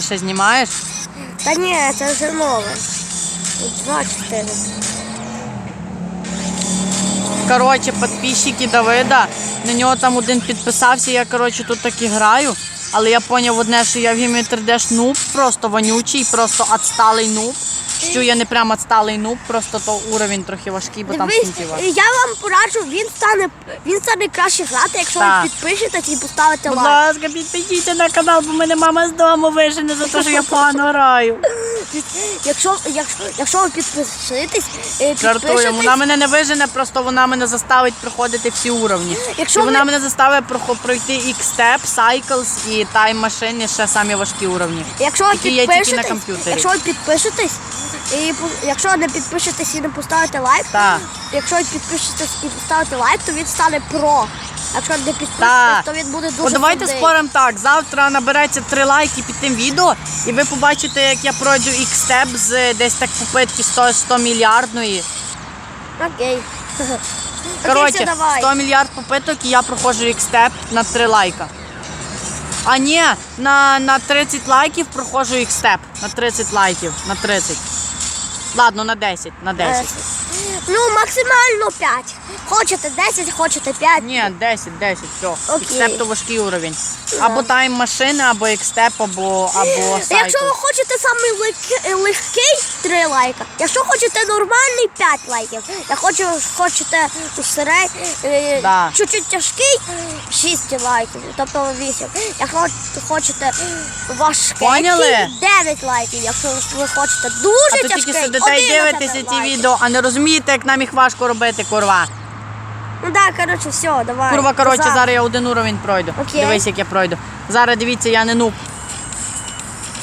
Ти ще знімаєш? Та ні, це вже нове. Два чотири. Коротше, підписчики Давида. На нього там один підписався, я коротше тут так і граю. Але я поняв одне, що я в Гімі 3D нуб, просто вонючий, просто отсталий нуб. Що я не прям отсталий нуб, просто то уровень трохи важкий, бо там Дивись, важко. я вам пораджу, він стане, він стане краще грати, якщо Так. ви підпишетесь і поставите Будь лайк. ласка, підпишіться на канал, бо мене мама з дому вижене за те, що я погано граю. Якщо, якщо, якщо ви підпишетесь, е, Жартую, вона мене не вижене, просто вона мене заставить проходити всі уровні. Якщо і вона ви- мене заставить пройти X-Step, Cycles і Time Machine, і ще самі важкі уровні. якщо ви які є тільки на підпишетесь, комп'ютері. якщо ви підпишетесь, і по- якщо не підпишетесь і не поставите лайк, Так. якщо ви підпишетесь і поставите лайк, то він стане про. Якщо не підпишетесь, Так. то він буде дуже давайте крутий. споримо так. Завтра набереться три лайки під тим відео, і ви побачите, як я пройду X-Step з десь так попитки 100, 100 мільярдної. Окей. Коротше, все, давай. 100 мільярд попиток і я проходжу X-Step на 3 лайка. А ні, на, на 30 лайків проходжу X-Step. На 30 лайків. На 30. Ладно, на 10. На 10. Е, Ну, максимально 5. Хочете 10, хочете 5. Ні, 10, 10, все. Окей. X-Step то важкий уровень. Або тайм машини, або X-Step, або, або Якщо ви хочете самий легкий, легкий 3 лайка. Якщо хочете нормальний 5 лайків. Я хочу, хочете серед, е, Да. чуть-чуть тяжкий 6 лайків, тобто 8. Якщо хочете важкий Поняли? 9 лайків. Якщо ви хочете А дуже то тяжкий, тільки сидите і 11 дивитеся лайків. відео, а не розумієте, як нам їх важко робити, курва. Ну так, да, коротше, все, давай. Курва, коротше, Назад. зараз я один уровень пройду. Окей. Дивись, як я пройду. Зараз дивіться, я не нуб.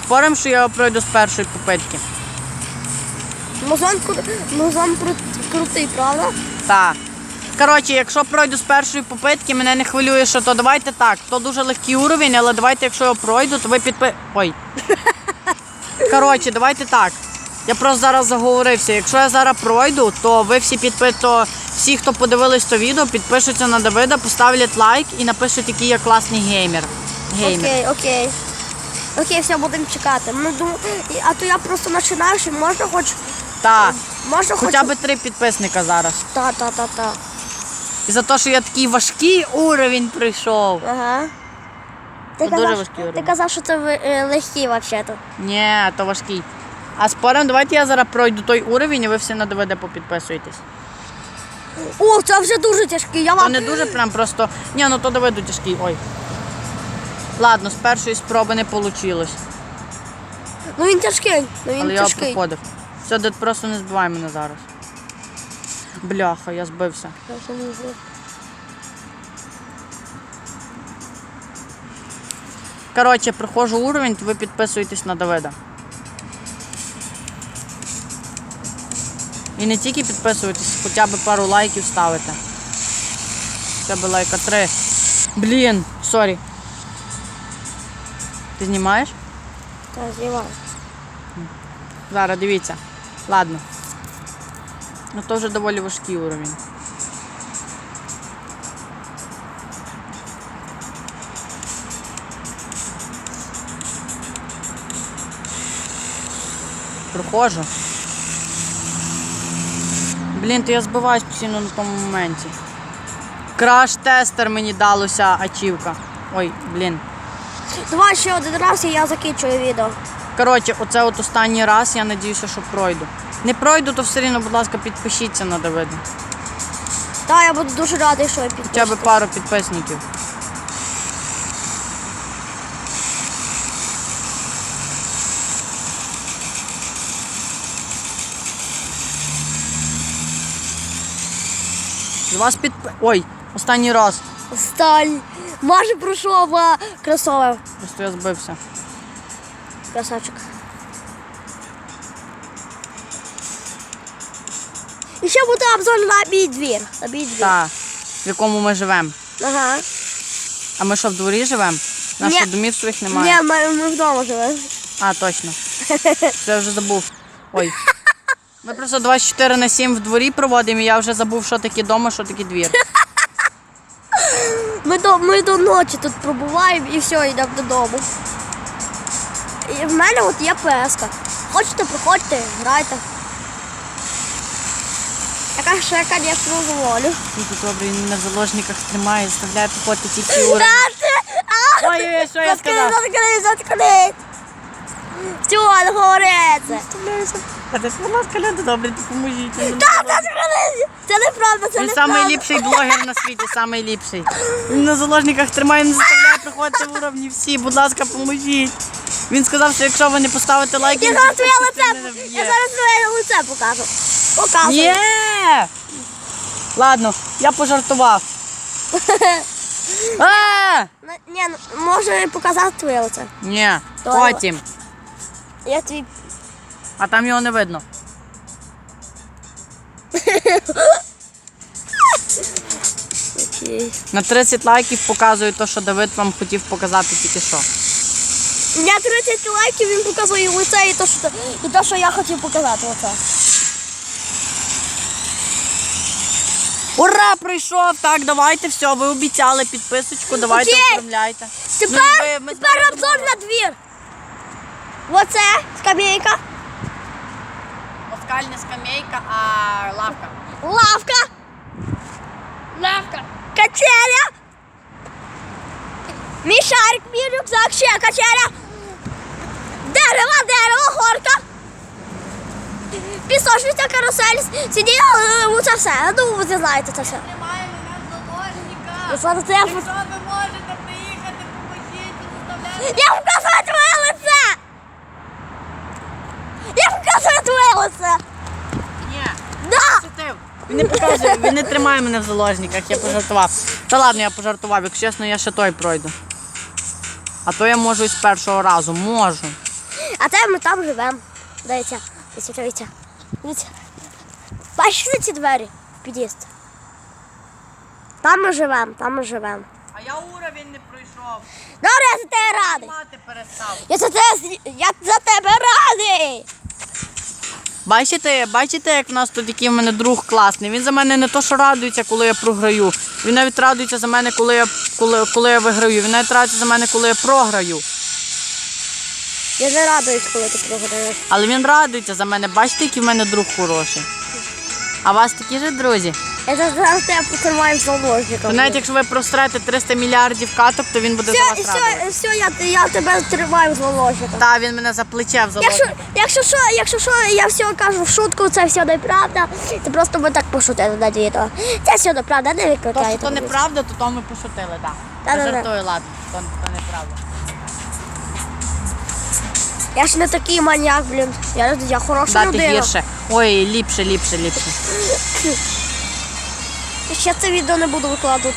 Спорим, що я пройду з першої попитки. Музон, кру- музон кру- крутий, правда? Так. Коротше, якщо пройду з першої попитки, мене не хвилює, що то давайте так. То дуже легкий уровень, але давайте, якщо я пройду, то ви підпи. Ой. Коротше, давайте так. Я просто зараз заговорився. Якщо я зараз пройду, то ви всі підпи... то всі, хто подивились то відео, підпишуться на Давида, поставлять лайк і напишуть, який я класний геймер. Геймер. Окей, окей. Окей, все, будемо чекати. Ну, думаю, і- а то я просто починаючи, можна хоч. Так. Можна хоч. Хоча б три підписника зараз. Та, та, та, та. І за те, що я такий важкий уровень прийшов. Ага. Ти Це дуже казав, важкий ти уровень. казав, що це е, легкі взагалі-то. Ні, то важкий. А спорим, давайте я зараз пройду той уровень, і ви всі на ДВД попідписуєтесь. О, це вже дуже тяжкий. Я То вам. не дуже прям просто. Ні, ну то Давиду тяжкий. Ой. Ладно, з першої спроби не вийшло. Ну він тяжкий. Ну він Але я тяжкий. проходив. Все, дед просто не збивай мене зараз. Бляха, я збився. Коротше, проходжу уровень, то ви підписуєтесь на Давида. І не тільки підписуєтесь, хоча б пару лайків ставите. Хоча б лайка три. Блін, сорі. Ти знімаєш? Та, знімаю. Зараз дивіться. Ладно. Ну то вже доволі важкий уровень. Проходжу. Блін, то я збиваюсь постійно на тому моменті. Краш-тестер мені далося ачівка. Ой, блін. Давай ще один раз і я закінчую відео. Коротше, оце от останній раз, я надіюся, що пройду. Не пройду, то все рівно, будь ласка, підпишіться на Давида. Так, я буду дуже радий, що я ви Хоча б пару підписників. З вас підп... Ой, останній раз. Сталь. Майже пройшов а, кросовер. Просто я збився. Красавчик. І ще буде обзор на мій двір. На мій двір. Та, в якому ми живемо. Ага. А ми що, в дворі живемо? Наших Ні. домів своїх немає. Ні, ми, ми вдома живемо. А, точно. Це я вже забув. Ой. Ми просто 24 на 7 в дворі проводимо, і я вже забув, що таке дома, що таке двір. Ми до, ми до ночі тут пробуваємо і все, йдемо додому. і в мене от є ПСК. Хочете, приходьте, грайте. Яка ще, звісно, дозволю. Він тут добре, він в заложниках тримає, заставляє походити тільки уровень. Ой-ой, що я Заткни, сказав? заткни, заткни. Все, говориться. А ти ж, будь ласка, люди, добре, допоможіть. Він Та, заткни. Це неправда, це Він неправда. самий блогер на світі, самий ліпший. Він на заложниках тримає, не заставляє приходити в уровні всі. Будь ласка, поможіть. Він сказав, що якщо ви не поставите лайки, Я зараз твоє лице, я зараз твоє лице покажу. Показую. Ні! Ладно, я пожартував. А! Ні, ну, може показати твоє лице. Ні, потім. Я твій. А там його не видно. Окей. На 30 лайків показую те, що Давид вам хотів показати тільки що. Мене 30 лайків, він показує лице і те, що, і те, що я хотів показати оце. Ура, прийшов! Так, давайте, все, ви обіцяли підписочку, давайте Окей. оформляйте. Тепер, Ну, ви- ми тепер знаємо, обзор на двір. Оце скамейка, Москальня скамейка, а лавка. лавка. Лавка. Качеля. Мій шарик, мій рюкзак, ще качеля. Дерево, дерево, горка. Пісочниця, карусель, сиділа, е, це все. Ну, ви знаєте це все. Немає мене я Якщо ви можете приїхати, поможіть, заставляйте. Я показую твоє лице! Я показую твоє лице! Ні. Да! Шутив. Він не показує, він не тримає мене в заложниках, я пожартував. Та ладно, я пожартував, якщо чесно, я ще той пройду. А то я можу і з першого разу, можу. А те ми там живемо. Дивіться, дивіться, дивіться. Дивіться. Бачите ці двері в під'їзд? Там ми живемо, там ми живемо. А я уровень не пройшов. Добре, я за тебе радий. Мати перестав. Я за тебе, я за тебе радий. Бачите, бачите, як в нас тут який в мене друг класний. Він за мене не то, що радується, коли я програю. Він навіть радується за мене, коли я, коли, коли я виграю. Він навіть радується за мене, коли я програю. Я не радуюсь, коли ти програєш. Але він радується за мене. Бачите, який в мене друг хороший. А у вас такі ж друзі? Я за за тебе То заложником. навіть якщо ви прострете 300 мільярдів каток, то він буде за вас все, радий. все, я, я тебе тримаю заложником. Та він мене за плече в Якщо, якщо що, якщо що, я все кажу в шутку, це все неправда. Це просто ми так пошутили на відео. Це все неправда, не То, викликайте. що то неправда, то то ми пошутили, так. Та-да-да. Жартую, ладно, то, то неправда. Я ж не такий маньяк, блін. Я, я хороша Дати людина. гірше. Ой, ліпше, ліпше, ліпше. Ще це відео не буду викладати.